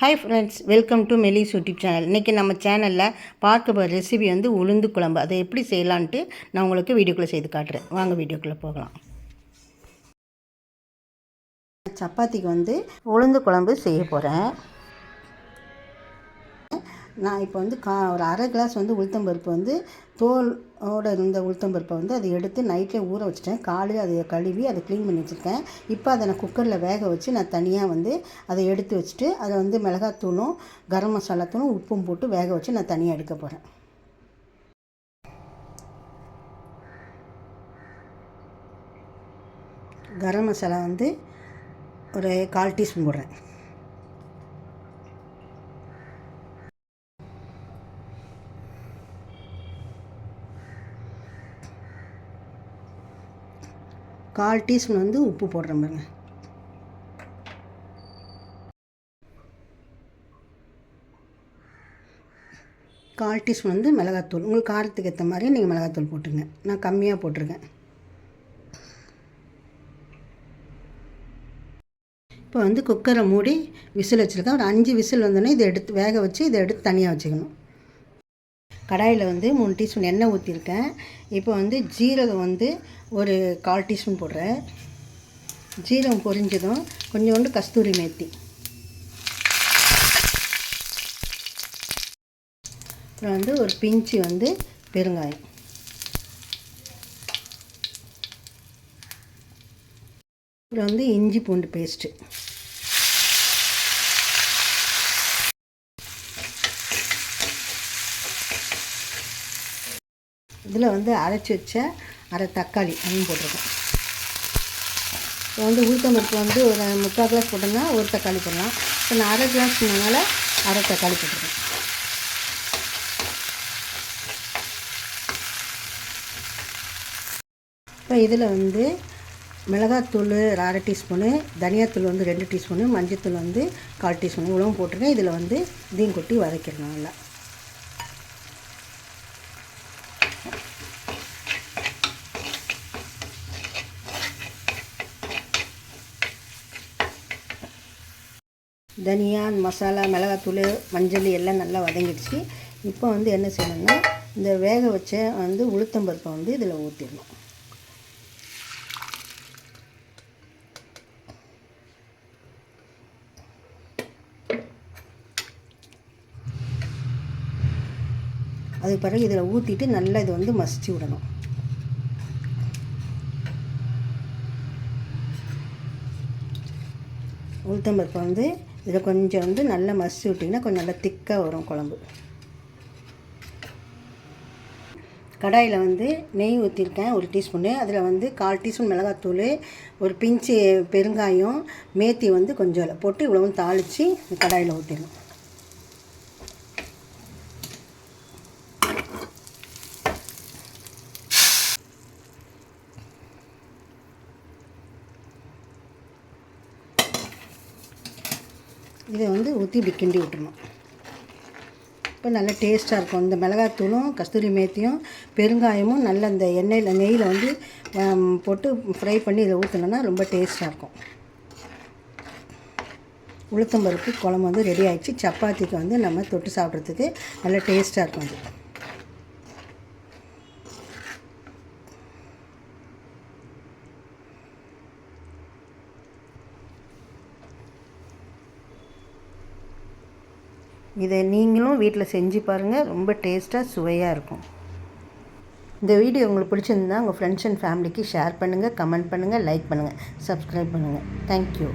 Hi friends welcome to Melis YouTube channel இன்றைக்கி நம்ம சேனலில் பார்க்க போகிற ரெசிபி வந்து உளுந்து குழம்பு. அதை எப்படி செய்யலான்ட்டு நான் உங்களுக்கு வீடியோக்குள்ளே செய்து காட்டுறேன். வாங்க வீடியோக்குள்ளே போகலாம். சப்பாத்திக்கு வந்து உளுந்து குழம்பு செய்ய போகிறேன் நான் இப்போ வந்து கா ஒரு அரை கிளாஸ் வந்து உளுத்தம்பருப்பு வந்து தோலோடு இருந்த உளுத்தம்பருப்பை வந்து அதை எடுத்து நைட்டில் ஊற வச்சுட்டேன். காலையில் அதை கழுவி அதை க்ளீன் பண்ணி வச்சுருக்கேன். இப்போ அதை நான் குக்கரில் வேக வச்சு நான் தனியாக வந்து அதை எடுத்து வச்சுட்டு அதை வந்து மிளகாத்தூளும் கரம் மசாலா தூளும் உப்பும் போட்டு வேக வச்சு நான் தனியாக எடுக்க போகிறேன் கரம் மசாலா வந்து ஒரு கால் டீஸ்பூன் போடுறேன். கால் டீஸ்பூன் வந்து உப்பு போடுறேன் பாருங்க. கால் டீஸ்பூன் வந்து மிளகாத்தூள். உங்களுக்கு காரத்துக்கு ஏற்ற மாதிரி நீங்கள் மிளகாத்தூள் போட்டுருங்க நான் கம்மியாக போட்டிருக்கேன். இப்போ வந்து குக்கரை மூடி விசில் வச்சுருக்கேன். ஒரு அஞ்சு விசில் வந்தோடனே இதை எடுத்து வேக வச்சு இதை எடுத்து தனியாக வச்சுக்கணும். கடாயில் வந்து மூணு டீஸ்பூன் எண்ணெய் ஊற்றிருக்கேன் இப்போ வந்து ஜீரகம் வந்து ஒரு கால் டீஸ்பூன் போடுறேன். ஜீரகம் பொரிஞ்சதும் கொஞ்சோண்டு கஸ்தூரி மேத்தி. அப்புறம் வந்து ஒரு பிஞ்சு வந்து பெருங்காயம். அப்புறம் வந்து இஞ்சி பூண்டு பேஸ்ட்டு. இதில் வந்து அரைச்சி வச்ச அரை தக்காளி அதையும் போட்டிருக்கேன் இப்போ வந்து உளுத்தம்பருப்பு வந்து ஒரு முக்கால் கிளாஸ் போட்டோம்னா ஒரு தக்காளி போடலாம். இப்போ நான் அரை கிளாஸ் சொன்னதுனால அரை தக்காளி போட்டிருக்கேன் இப்போ இதில் வந்து மிளகாத்தூள் அரை டீஸ்பூனு தனியாத்தூள் வந்து ரெண்டு டீஸ்பூனு மஞ்சத்தூள் வந்து கால் டீஸ்பூனு இவ்வளவும் போட்டிருக்கேன். இதில் வந்து இதையும் கொட்டி வதக்கிடணும் நல்லா. தனியா மசாலா மிளகாத்தூள் மஞ்சள் எல்லாம் நல்லா வதங்கிடுச்சு. இப்போ வந்து என்ன செய்யணும்னா இந்த வேக வச்ச வந்து உளுத்தம்பருப்பை வந்து இதில் ஊற்றிடணும் அதுக்கு பிறகு இதில் ஊற்றிட்டு நல்லா இது வந்து மசிச்சு விடணும். உளுத்தம்பருப்பை வந்து இதில் கொஞ்சம் வந்து நல்லா மசி விட்டிங்கன்னா கொஞ்சம் நல்லா திக்காக வரும் குழம்பு. கடாயில் வந்து நெய் ஊற்றிருக்கேன் ஒரு டீஸ்பூனு. அதில் வந்து கால் டீஸ்பூன் மிளகாத்தூள் ஒரு பிஞ்சு பெருங்காயம் மேத்தி வந்து கொஞ்சம் போட்டு இவ்வளவும் தாளித்து கடாயில் ஊற்றிடணும் இதை வந்து ஊற்றி இப்படி கிண்டி விட்டுருணும் இப்போ நல்லா டேஸ்ட்டாக இருக்கும். இந்த மிளகாத்தூளும் கஸ்தூரி மேத்தியும் பெருங்காயமும் நல்ல இந்த எண்ணெயில் நெய்யில் வந்து போட்டு ஃப்ரை பண்ணி இதை ஊற்றினோன்னா ரொம்ப டேஸ்ட்டாக இருக்கும். உளுத்தம்பருப்பு குழம்பு வந்து ரெடி ஆகிடுச்சு சப்பாத்திக்கு வந்து நம்ம தொட்டு சாப்பிட்றதுக்கு நல்ல டேஸ்ட்டாக இருக்கும் அது. இதை நீங்களும் வீட்டில் செஞ்சு பாருங்கள் ரொம்ப டேஸ்ட்டாக சுவையாக இருக்கும். இந்த வீடியோ உங்களுக்கு பிடிச்சிருந்தா உங்கள் ஃப்ரெண்ட்ஸ் அண்ட் ஃபேமிலிக்கு ஷேர் பண்ணுங்கள் கமெண்ட் பண்ணுங்கள் லைக் பண்ணுங்கள் சப்ஸ்கிரைப் பண்ணுங்கள் தேங்க்யூ